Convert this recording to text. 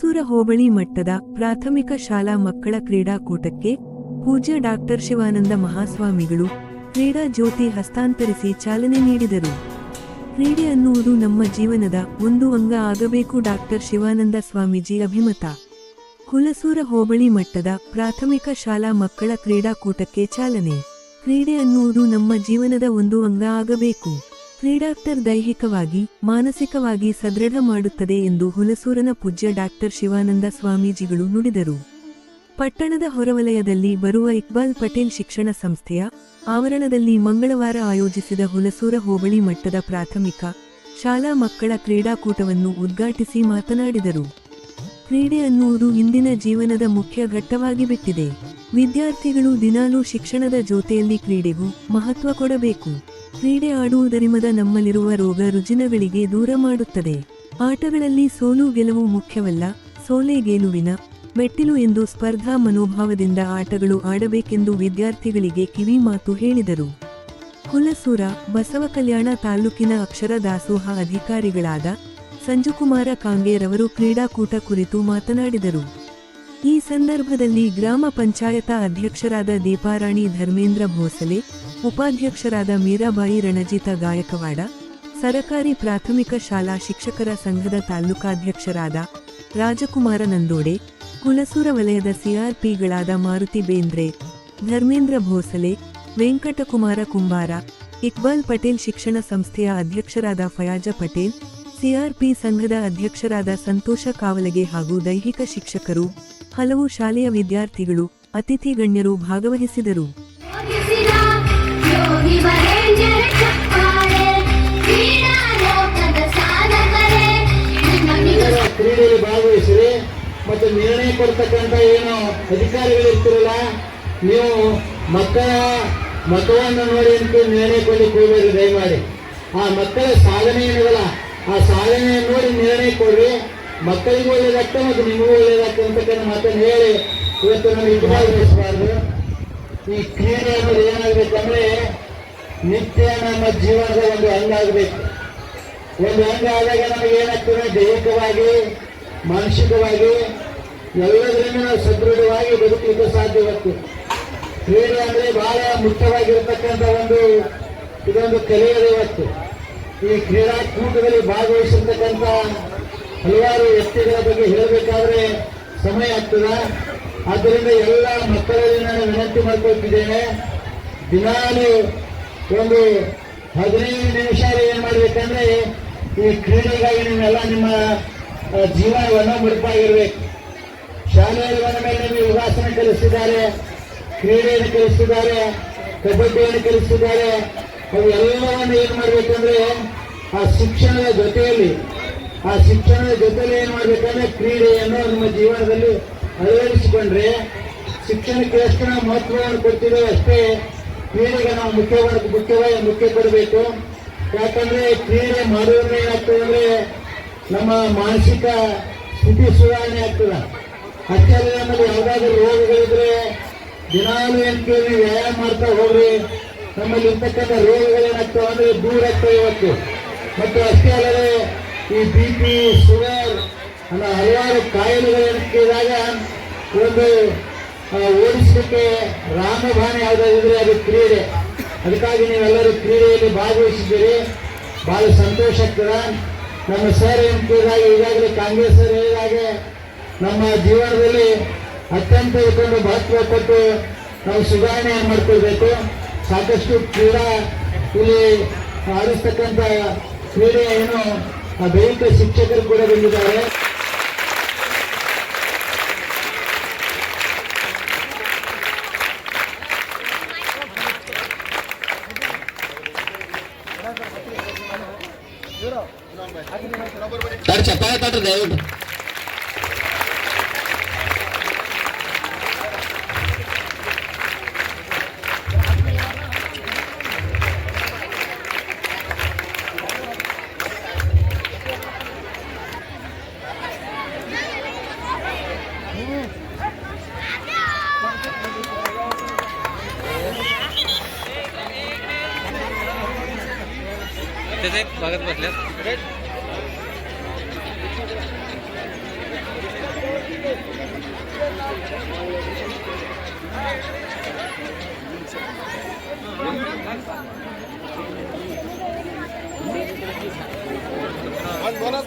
ಹುಲಸೂರ ಹೋಬಳಿ ಮಟ್ಟದ ಪ್ರಾಥಮಿಕ ಶಾಲಾ ಮಕ್ಕಳ ಕ್ರೀಡಾಕೂಟಕ್ಕೆ ಪೂಜ್ಯ ಡಾಕ್ಟರ್ ಶಿವಾನಂದ ಮಹಾಸ್ವಾಮಿಗಳು ಕ್ರೀಡಾ ಜ್ಯೋತಿ ಹಸ್ತಾಂತರಿಸಿ ಚಾಲನೆ ನೀಡಿದರು. ಕ್ರೀಡೆ ಅನ್ನುವುದು ನಮ್ಮ ಜೀವನದ ಒಂದು ಅಂಗ ಆಗಬೇಕು ಡಾಕ್ಟರ್ ಶಿವಾನಂದ ಸ್ವಾಮೀಜಿ ಅಭಿಮತ. ಹುಲಸೂರ ಹೋಬಳಿ ಮಟ್ಟದ ಪ್ರಾಥಮಿಕ ಶಾಲಾ ಮಕ್ಕಳ ಕ್ರೀಡಾಕೂಟಕ್ಕೆ ಚಾಲನೆ. ಕ್ರೀಡೆ ಅನ್ನುವುದು ನಮ್ಮ ಜೀವನದ ಒಂದು ಅಂಗ ಆಗಬೇಕು. ಕ್ರೀಡಾಕ್ಟರ್ ದೈಹಿಕವಾಗಿ, ಮಾನಸಿಕವಾಗಿ ಸದೃಢ ಮಾಡುತ್ತದೆ ಎಂದು ಹುಲಸೂರನ ಪೂಜ್ಯ ಡಾಕ್ಟರ್ ಶಿವಾನಂದ ಸ್ವಾಮೀಜಿಗಳು ನುಡಿದರು. ಪಟ್ಟಣದ ಹೊರವಲಯದಲ್ಲಿ ಬರುವ ಇಕ್ಬಾಲ್ ಪಟೇಲ್ ಶಿಕ್ಷಣ ಸಂಸ್ಥೆಯ ಆವರಣದಲ್ಲಿ ಮಂಗಳವಾರ ಆಯೋಜಿಸಿದ ಹುಲಸೂರ ಹೋಬಳಿ ಮಟ್ಟದ ಪ್ರಾಥಮಿಕ ಶಾಲಾ ಮಕ್ಕಳ ಕ್ರೀಡಾಕೂಟವನ್ನು ಉದ್ಘಾಟಿಸಿ ಮಾತನಾಡಿದರು. ಕ್ರೀಡೆ ಅನ್ನುವುದು ಇಂದಿನ ಜೀವನದ ಮುಖ್ಯ ಘಟ್ಟವಾಗಿ ಬಿಟ್ಟಿದೆ. ವಿದ್ಯಾರ್ಥಿಗಳು ದಿನಾಲೂ ಶಿಕ್ಷಣದ ಜೊತೆಯಲ್ಲಿ ಕ್ರೀಡೆಗೂ ಮಹತ್ವ ಕೊಡಬೇಕು. ಕ್ರೀಡೆ ಆಡುವುದರಿಂದ ನಮ್ಮಲ್ಲಿರುವ ರೋಗ ರುಜಿನಗಳಿಗೆ ದೂರ ಮಾಡುತ್ತದೆ. ಆಟಗಳಲ್ಲಿ ಸೋಲು ಗೆಲುವು ಮುಖ್ಯವಲ್ಲ, ಸೋಲೆ ಗೆಲುವಿನ ಮೆಟ್ಟಿಲು ಎಂದು ಸ್ಪರ್ಧಾ ಮನೋಭಾವದಿಂದ ಆಟಗಳು ಆಡಬೇಕೆಂದು ವಿದ್ಯಾರ್ಥಿಗಳಿಗೆ ಕಿವಿ ಮಾತು ಹೇಳಿದರು. ಹುಲಸೂರ ಬಸವ ಕಲ್ಯಾಣ ತಾಲೂಕಿನ ಅಕ್ಷರ ದಾಸೋಹ ಅಧಿಕಾರಿಗಳಾದ ಸಂಜುಕುಮಾರ ಕಾಂಗೇರವರು ಕ್ರೀಡಾಕೂಟ ಕುರಿತು ಮಾತನಾಡಿದರು. ಈ ಸಂದರ್ಭದಲ್ಲಿ ಗ್ರಾಮ ಪಂಚಾಯತ ಅಧ್ಯಕ್ಷರಾದ ದೀಪಾರಾಣಿ ಧರ್ಮೇಂದ್ರ ಭೋಸಲೆ, ಉಪಾಧ್ಯಕ್ಷರಾದ ಮೀರಾಬಾಯಿ ರಣಜಿತ ಗಾಯಕವಾಡ, ಸರಕಾರಿ ಪ್ರಾಥಮಿಕ ಶಾಲಾ ಶಿಕ್ಷಕರ ಸಂಘದ ತಾಲೂಕಾಧ್ಯಕ್ಷರಾದ ರಾಜಕುಮಾರ ನಂದೋಡೆ ಕುಲಸೂರ ವಲಯದ ಸಿಆರ್ಪಿಗಳಾದ ಮಾರುತಿ ಬೇಂದ್ರೆ, ಧರ್ಮೇಂದ್ರ ಭೋಸಲೆ, ವೆಂಕಟಕುಮಾರ ಕುಂಬಾರ, ಇಕ್ಬಾಲ್ ಪಟೇಲ್ ಶಿಕ್ಷಣ ಸಂಸ್ಥೆಯ ಅಧ್ಯಕ್ಷರಾದ ಫಯಾಜ ಪಟೇಲ್, ಸಿಆರ್ಪಿ ಸಂಘದ ಅಧ್ಯಕ್ಷರಾದ ಸಂತೋಷ ಕಾವಲಗೆ ಹಾಗೂ ದೈಹಿಕ ಶಿಕ್ಷಕರು ಹಲವು ಶಾಲೆಯ ವಿದ್ಯಾರ್ಥಿಗಳು ಅತಿಥಿ ಗಣ್ಯರು ಭಾಗವಹಿಸಿದರು. ಭಾಗವಹಿಸಿರಿ. ಮತ್ತು ನಿರ್ಣಯ ಕೊಡ್ತಕ್ಕಂಥ ಏನು ಅಧಿಕಾರಿಗಳು ಇರ್ತಿರಲ್ಲ ನೀವು ಮಕ್ಕಳ ಮಕ್ಕಳನ್ನು ನೋಡಿ ಅಂತ ನಿರ್ಣಯ ಕೊಡ್ಲಿಕ್ಕೆ ಹೋಗ್ಬೇಡಿ ದಯಮಾಡಿ. ಆ ಮಕ್ಕಳ ಸಾಧನೆ ಏನಿದಲ್ಲ ಆ ಸಾಧನೆಯನ್ನು ನೋಡಿ ನಿರ್ಣಯ ಕೊಡ್ರಿ. ಮಕ್ಕಳಿಗೂ ಒಳ್ಳೇದಾಗ್ತದೆ ಮತ್ತು ನಿಮಗೂ ಒಳ್ಳೇದಾಗ್ತದೆ ಅಂತಕ್ಕಂಥ ಮಾತನ್ನು ಹೇಳಿ ಇವತ್ತು ನಾನು ಇದು ಈ ಕ್ರೀಡೆ ಅನ್ನೋದು ಏನಾಗಬೇಕಂದ್ರೆ ನಿತ್ಯ ನಮ್ಮ ಜೀವನದ ಒಂದು ಅಂಗ ಆಗಬೇಕು. ಒಂದು ಅಂಗ ಆದಾಗ ನಮಗೆ ಏನಾಗ್ತದೆ? ದೈಹಿಕವಾಗಿ, ಮಾನಸಿಕವಾಗಿ ಎಲ್ಲದರಿಂದ ನಾವು ಸದೃಢವಾಗಿ ಬದುಕಲಿಕ್ಕೆ ಸಾಧ್ಯವಾಗ್ತದೆ ಕ್ರೀಡೆ ಅಂದರೆ ಬಹಳ ಮುಖ್ಯವಾಗಿರ್ತಕ್ಕಂಥ ಒಂದು, ಇದೊಂದು ಕಲೆಯದೇ ಇವತ್ತು ಈ ಕ್ರೀಡಾಕೂಟದಲ್ಲಿ ಭಾಗವಹಿಸಿರ್ತಕ್ಕಂಥ ಹಲವಾರು ವ್ಯಕ್ತಿಗಳ ಬಗ್ಗೆ ಹೇಳಬೇಕಾದ್ರೆ ಸಮಯ ಆಗ್ತದ. ಆದ್ದರಿಂದ ಎಲ್ಲ ಮಕ್ಕಳಲ್ಲಿ ನಾನು ವಿನಂತಿ ಮಾಡ್ಕೊಳ್ತಿದ್ದೇನೆ. ದಿನಾಲು ಒಂದು ಹದಿನೈದು ನಿಮಿಷ ಏನು ಮಾಡ್ಬೇಕಂದ್ರೆ ಈ ಕ್ರೀಡೆಗಾಗಿ ನೀವೆಲ್ಲ ನಿಮ್ಮ ಜೀವನವನ್ನು ಮುಡುಪಾಗಿರ್ಬೇಕು ಶಾಲೆಯಲ್ಲಿ ಬಂದ ಮೇಲೆ ನಿಮಗೆ ಯೋಗಾಸನ ಕಲಿಸಿದ್ದಾರೆ ಕ್ರೀಡೆಯನ್ನು ಕಲಿಸಿದ್ದಾರೆ ಕಬಡ್ಡಿಯನ್ನು ಕಲಿಸಿದ್ದಾರೆ ಅವು ಎಲ್ಲವನ್ನು ಏನ್ ಮಾಡ್ಬೇಕಂದ್ರೆ ಆ ಶಿಕ್ಷಣದ ಜೊತೆಯಲ್ಲಿ ಆ ಶಿಕ್ಷಣದ ಜೊತೆಲಿ ಏನ್ ಮಾಡ್ಬೇಕಂದ್ರೆ ಕ್ರೀಡೆಯನ್ನು ನಮ್ಮ ಜೀವನದಲ್ಲಿ ಅಳವಡಿಸಿಕೊಂಡ್ರೆ ಶಿಕ್ಷಣಕ್ಕೆ ಎಷ್ಟು ನಾವು ಮಹತ್ವವನ್ನು ಕೊಡ್ತಿದ್ದೇವೆ ಅಷ್ಟೇ ಕ್ರೀಡೆಗೆ ನಾವು ಮುಖ್ಯವಾಗಿ ಮುಖ್ಯವಾಗಿ ಮುಖ್ಯ ಕೊಡಬೇಕು. ಯಾಕಂದ್ರೆ ಕ್ರೀಡೆ ಮಾಡೋದ್ರಿಂದ ಏನಾಗ್ತದೆ ಅಂದ್ರೆ ನಮ್ಮ ಮಾನಸಿಕ ಸ್ಥಿತಿ ಸುಧಾರಣೆ ಆಗ್ತದೆ. ಅಷ್ಟೇ ನಮ್ಮಲ್ಲಿ ಯಾವುದಾದ್ರೂ ರೋಗಗಳಿದ್ರೆ ದಿನಾಲು ಏನ್ ಕೇಳಿ ವ್ಯಾಯಾಮ ಮಾಡ್ತಾ ಹೋಗ್ರಿ ನಮ್ಮಲ್ಲಿ ಇರ್ತಕ್ಕಂಥ ರೋಗಗಳೇನಾಗ್ತವೆ ಅಂದ್ರೆ ದೂರ ಆಗ್ತವೆ ಇವತ್ತು. ಮತ್ತು ಅಷ್ಟೇ ಅಲ್ಲದೆ ಈ ಬಿ ಪಿ ಶುಗರ್ ಅನ್ನೋ ಹಲವಾರು ಕಾಯಿಲೆಗಳನ್ನು ಕೇಳಿದಾಗ ಒಂದು ಓಡಿಸಲಿಕ್ಕೆ ರಾಮಬಾಣ ಯಾವುದಾದ್ರೆ ಅದು ಕ್ರೀಡೆ. ಅದಕ್ಕಾಗಿ ನೀವೆಲ್ಲರೂ ಕ್ರೀಡೆಯಲ್ಲಿ ಭಾಗವಹಿಸಿದ್ದೀರಿ. ಬಹಳ ಸಂತೋಷ ಆಗ್ತದೆ. ನಮ್ಮ ಸರ್ ಏನು ಕೇಳಿದಾಗ ಈಗಾಗಲೇ ಕಾಂಗ್ರೆಸ್ ಸರ್ ಹೇಳಿದಾಗೆ ನಮ್ಮ ಜೀವನದಲ್ಲಿ ಅತ್ಯಂತ ಇದೊಂದು ಮಹತ್ವ ಕೊಟ್ಟು ನಾವು ಸುಧಾರಣೆ ಮಾಡ್ಕೊಳ್ಬೇಕು. ಸಾಕಷ್ಟು ಕ್ರೀಡಾ ಇಲ್ಲಿ ಆಡಿಸ್ತಕ್ಕಂಥ ಕ್ರೀಡೆ ಏನು ದೈಹಿಕ ಶಿಕ್ಷಕರು ಕೂಡ ಬಂದಿದ್ದಾರೆ. ಚಪ್ಪಾಳೆ ತಟ್ರಿ ದಯವಿಟ್ಟು. स्वागत बसल बोला